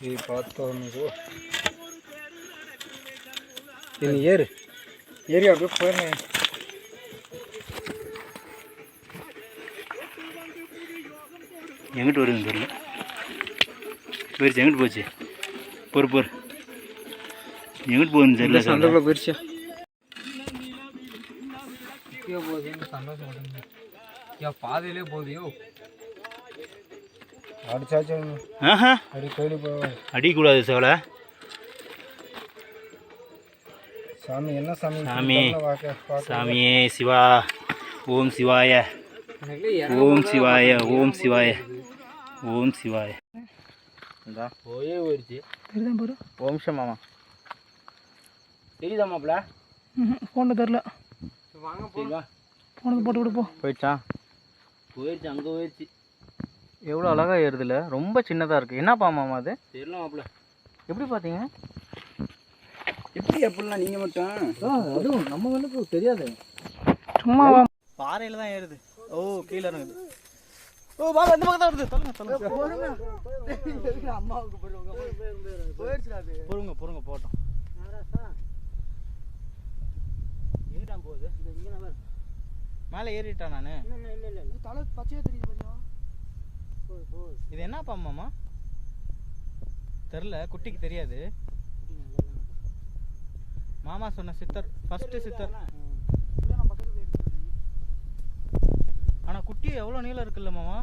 இது பார்த்தோன்னு இது. ஏறு. ஏறி அப்படியே போயிருந்தேன் எங்கிட்டு வருதுன்னு தெரியல போயிடுச்சு எங்கிட்டு போச்சு? பொறு பொறு எங்கிட்டு போகுதுன்னு தெரியல சார். சந்தைக்குள்ள போயிடுச்சா இப்பயே போகுதுன்னு சந்தோஷப்படுங்க ஐயா பாதையிலே போகுதியோ அடிச்சாச்சு. ஆஹா. அடி கோயிலுக்கு போவோம் அடிக்கக்கூடாது சோலை சாமி என்ன சாமி? சாமி. சாமியே சிவா. ஓம் சிவாய. ஓம் சிவாய ஓம் சிவாய. ஓம் சிவாய. போயே போயிடுச்சு. தெரியுதான் பாரு? ஓம் நிமிஷம் மாமா. தெரியுதா மாப்பிள ஃபோனில் தெரில வாங்க ஃபோனை போட்டு விடு போ. போயிடுச்சா? போயிடுச்சு அங்கே போயிடுச்சு. எவ்வளோ அழகாக ஏறுதுல? ரொம்ப சின்னதாக இருக்குது என்னப்பா மாமா அது? தெரியல மாப்பிள எப்படி பார்த்தீங்க எப்படி எப்படிலாம் நீங்கள் மட்டும்? அதுவும் நம்ம வந்து தெரியாது. சும்மா பாறையில் தான் ஏறுது. ஓ கீழே இறங்குது. ஓ பாபா இந்த பக்கம் தான் வருது. சொல்லுங்க சொல்லுங்க. பொறுங்க. பொறுங்க. போட்டோம். எங்கிட்டான் போகுது? மேலே ஏறிட்டான் நான். தலை பச்சையாக தெரியுது பாத்தியா இது என்னப்பா மாமா? தெரில குட்டிக்கு தெரியாது. மாமா சொன்ன சித்தர் ஃபர்ஸ்ட் சித்தர். ஆனா குட்டி எவ்வளவு நீளம் இருக்குல்ல மாமா?